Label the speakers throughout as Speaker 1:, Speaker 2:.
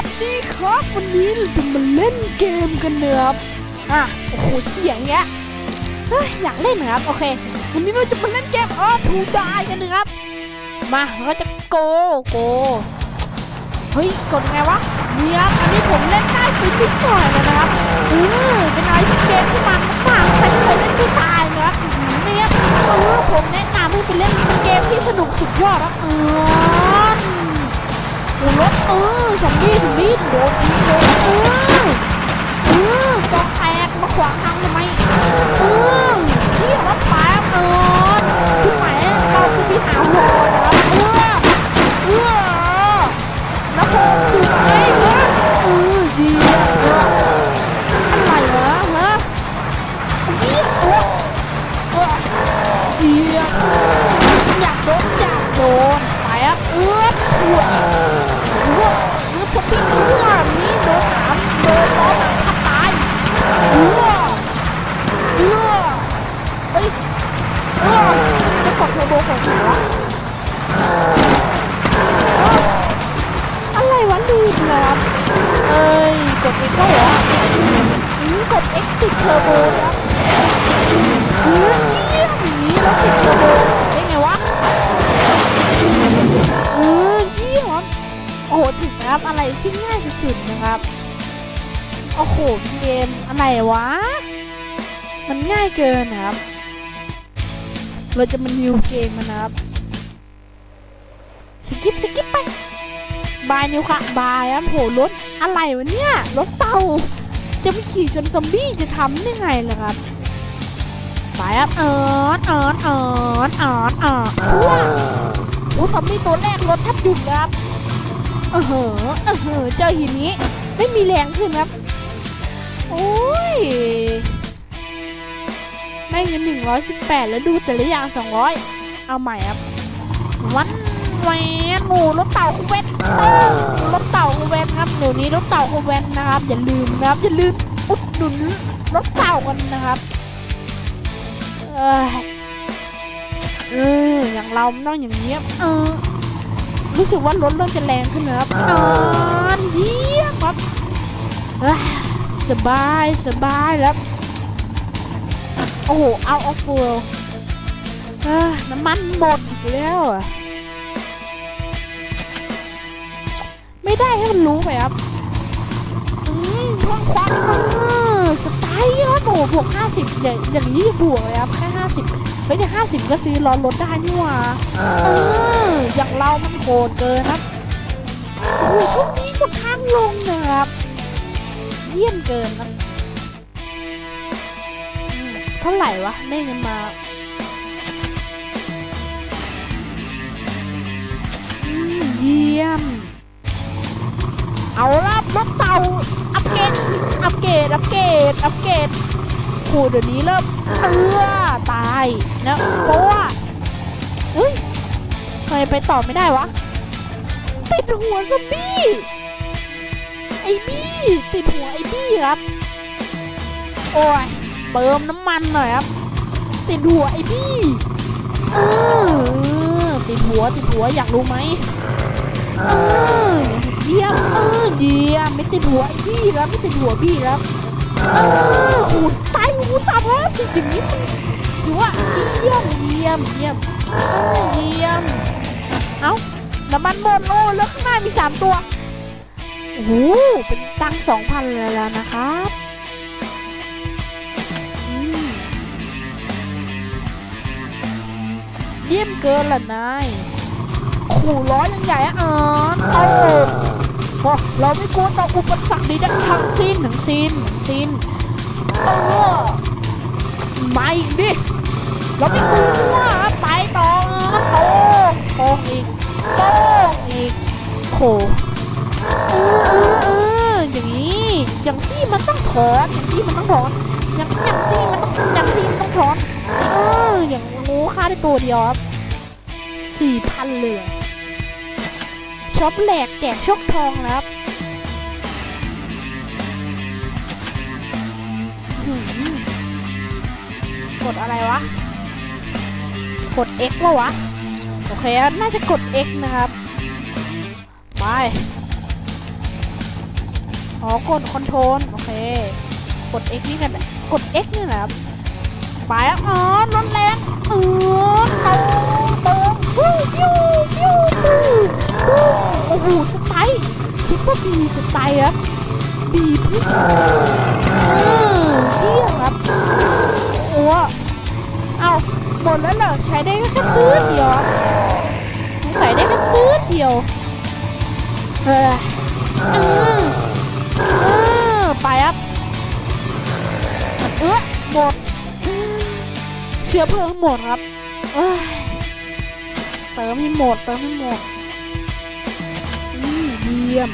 Speaker 1: วัสดีครับวันนี้เราจะมาเล่นเกมกันเนอะครับอะโอ้โหเสียงเงี้ยเฮ้ยอยากเล่นนะครับโอเค วันนี้เราจะมาเล่นเกมเออทูได้กันนะครับ มาเราจะโกโกเฮ้ยกดไงวะเนี่ยอันนี้ผมเล่นได้ไปนิดหน่อยแล้วนะครับเออเป็นอะไรที่เกมที่มันมากใครเคยเล่นทูตายนะครับอื้อหือเนี่ยเออผมแนะนำให้ไปเล่นเกมที่สนุกสุดยอดครับเออ โอ้รถเออสมบี้สมบี้โดนยิงโดนเออเออกองแตกมาขวางทางทำไมเออเที่ยวรถแป๊บเออทุกไหมเราคือพี่หาหัวนะครับเออเออนะโมดูไหม จะกดเทอร์โบของฉันวออะไรวะลืมแล้วครับ เอ้ย กด X ก็เหรออืมกด X ติดเทอร์โบเนี่ยเออเยี่ยมอย่างนี้แล้วติดเทอร์โบได้ไงวะเออเยี่ยมโอ้โหถึงนะครับอะไรที่ง่ายสุดๆนะครับโอ้โหเกมอะไรวะ มันง่ายเกินนะครับ เราจะมานิวเกมมันนะครับ สกิปสกิปไป บายนิวค่ะบายครับโหรถอะไรวะเนี่ยรถเต่าจะไปขี่ชนซอมบี้จะทำได้ไงล่ะครับไปครับเอิร์ดเอิร์ดเอิร์ดเอิร์ดเอิร์ดว้าวโอ้ซอมบี้ตัวแรกรถแทบหยุดครับเออเหอเออเหอเจอหินนี้ ไม่มีแรงขึ้นครับ โอ้ย ได้เงินหนึ่งร้อยสิบแปดแล้วดูแต่ละอย่างสองร้อยเอาใหม่ครับ วันแวนโอ้รถเต่าคูเวนรถเต่าคูเวนครับเดี๋ยวนี้รถเต่าคูเวนนะครับ อย่าลืมนะครับ อย่าลืมอุดหนุนรถเต่ากันนะครับเออเอออย่างเรามันต้องอย่างเงี้ยเออรู้สึกว่ารถเริ่มจะแรงขึ้นนะครับอ่อนเยี่ยมครับอะสบายสบายแล้ว โอ้โหเอาออฟฟูลน้ำมันหมดอีกแล้วอะไม่ได้ให้มันรู้ไปครับอืมเพิ่มความมือสไตล์ครับโอ้โหบวกห้าสิบอย่างอย่างนี้บวกเลยครับแค่ห้าสิบไม่ได้ห้าสิบก็ซื้อล้อรถได้นี่หว่าเอออย่างเรามันโหดเกินครับโอ้โหช่วงนี้หมดทางลงนะครับ เยี่ยมเกินนะอืมเท่าไหร่วะ ได้เงินมาเยี่ยม เอาละรถเต่า อัปเกรด อัปเกรด อัปเกรด อัปเกรดโหเดี๋ยวนี้เริ่มเออตายนะเพราะว่าเฮ้ยทำไมไปต่อไม่ได้วะ ติดหัวซอมบี้ ไอ้บี้ ติดหัวไอ้บี้ครับ โอ้ย เติมน้ำมันหน่อยครับ ติดหัวไอ้บี้เออ ติดหัวติดหัวอยากรู้ไหมเออเยี่ยมเออเยี่ยมไม่ติดหัวไอ้บี้แล้วไม่ติดหัวบี้แล้วเออหูสไตล์หูสามร้อยสิบอย่างนี้มันถือว่าเยี่ยมเยี่ยมเยี่ยมเออเยี่ยมเอ้าน้ำมันหมดโอ้แล้วข้างหน้ามีสามตัวโอ้โหเป็นตังสองพันเลยแล้วนะครับ มเกินละนายขู่ร้อยยังใหญ่อะเออโอ้โหเราไม่กลัวต่ออุปสรรคใดๆทั้งสิ้นทั้งสิ้นทั้งสิ้นโอ้มาอีกดิเราไม่กลัวไปต่อโตโตอีกโป้งอีกโหเออเออเอออย่างนี้อย่างซี่มันต้องถอนอย่างซี่มันต้องถอนอย่างอย่างซี่มันต้องอย่างซี่มันต้องถอนเอออย่าง ค่าได้ตัวเดียวครับสี่พันเลยเหรอช็อปแหลกแจกชกทองครับหืมกดอะไรวะ กด X ปะวะ โอเค น่าจะกด X นะครับ ไป อ๋อ กดคอนโทรลโอเค กด X นี่กัน กด X นี่นะครับ ไปแล้วอ๋อรถแรงเออติมเติมฟิวฟิวฟิวฟิวฟิวโอ้โหสไตล์ซุปเปอร์บีสไตล์ครับบีพี่งเออเยี่ยครับโอ้เอาหมดแล้วเหรอใช้ได้แค่ตื้อเดียวใส่ได้แค่ตื้อเดียวเออเออไปครับเออ เชื้อเพลิงหมดครับเติมให้หมด เติมให้หมดอืมเยี่ยม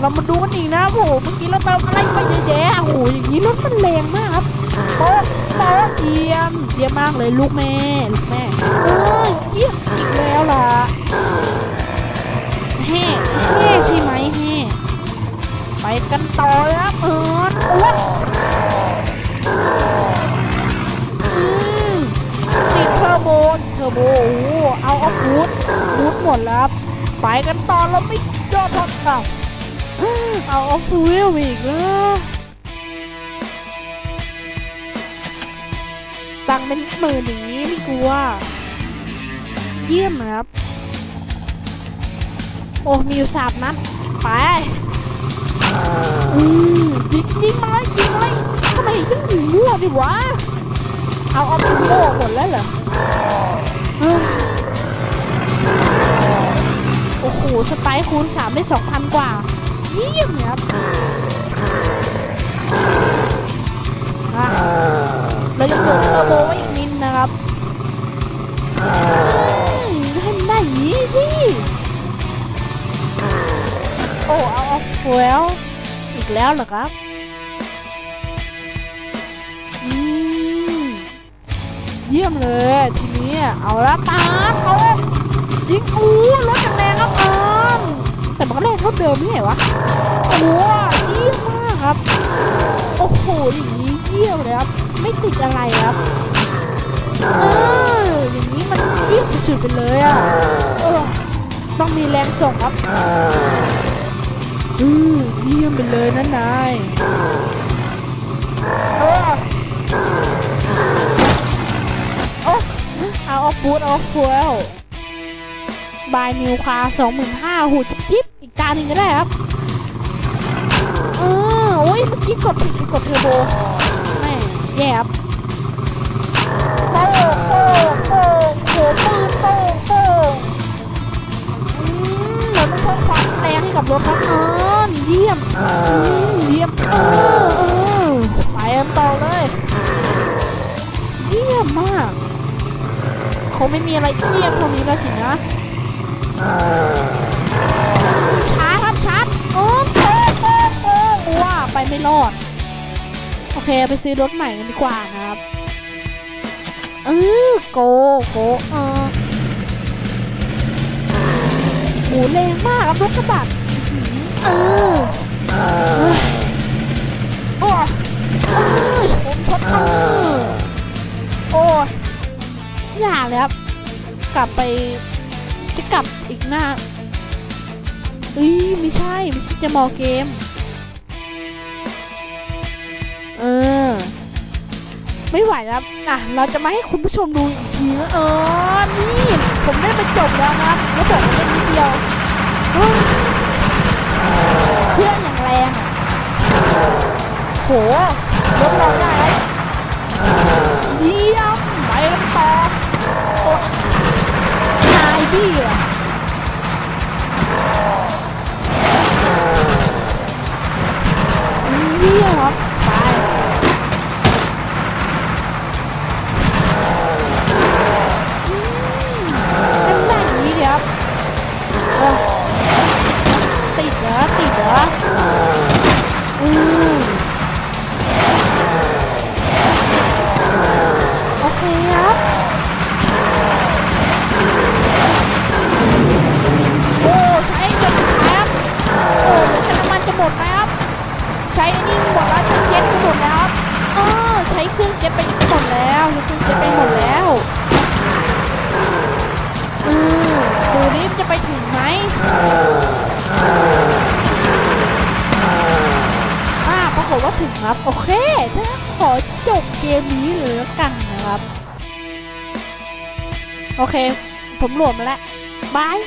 Speaker 1: เรามาดูกันอีกนะโอ้โหเมื่อกี้เราเติมอะไรไปเยอะแยะโอ้โหอย่างนี้รถมันแรงมากครับโป๊ะโป๊ะเยี่ยม เยี่ยมมากเลยลูกแม่ลูกแม่ เออเยี่ยมอีกแล้วล่ะแห่แห่ใช่ไหมแห่ไปกันต่อครับเออ อร์โบโอ้โหเอาออฟบูทบูทหมดแล้วครับไปกันต่อเราไม่ยอดทอดเก่าเอาออฟฟูเวลอีกแล้วตังเป็นหมื่นอย่างนี้ไม่กลัว เยี่ยมครับ โอ้มีอยู่สามนัดไปอืมยิงยิงมาเลยยิงมาเลยทำไมยิงยิงมั่วดิวะ เอาออฟฟูโวหมดแล้วเหรอ คูณ 3 ได้ 2,000 กว่าเยี่ยมเนี่ยครับเรายังเหลือเทอร์โบไว้อีกนิดนะครับให้มันได้อย่างนี้สิโอ้เอาออฟเฟลอีกแล้วเหรอครับอืมเยี่ยมเลย ทีนี้เอาละปาดโอ้ยิงอู้รถแรงครับ มันก็แรงเท่าเดิมไม่ใช่วะโอ้โหเยี่ยมมากครับ โอ้โหอย่างนี้เยี่ยมเลยครับ ไม่ติดอะไรครับ เอออย่างนี้มันเยี่ยมสุดๆไปเลยอะเออต้องมีแรงส่งครับอือเยี่ยมไปเลยนะนายเออโอ้เอาออฟบูทออฟฟูล บายนิวคาสองหมื่นห้าหูจิ๊บๆอีกตาหนึ่งก็ได้ครับ เออโอ้ยเมื่อกี้กดผิดไปกดเทอร์โบแม่แย่ครับโป้งโป้งโป้งโหปืนโป้งโป้งอืมเราต้องเพิ่มความแรงให้กับรถครับเออเยี่ยมอืมเยี่ยมเออเออไปกันต่อเลย เยี่ยมมากเขาไม่มีอะไรเยี่ยมเท่านี้แล้วสินะ ช้าครับชาร์จโอ้โหโอ้โหว่าไปไม่รอด โอเคไปซื้อรถใหม่กันดีกว่านะครับเออโกโกเออโหแรงมากครับรถกระบะเออโอ้ชนชนเออโอ้ยอย่าเลยครับ กลับไป จะกลับอีกหน้าเอ้ยไม่ใช่ไม่ใช่จะมอเกม เออ ไม่ไหวแล้วอะเราจะมาให้คุณผู้ชมดูอีกทีนะเออนี่ผมได้ไปจบแล้วนะแล้วบอกว่าเล่นนิดเดียวเครื่องอย่างแรงอะโหรถเราได้ น ครับ โอเคถ้างั้นขอจบเกมนี้เลยล้วกันนะครับ โอเค ผมหลวมแล้วบาย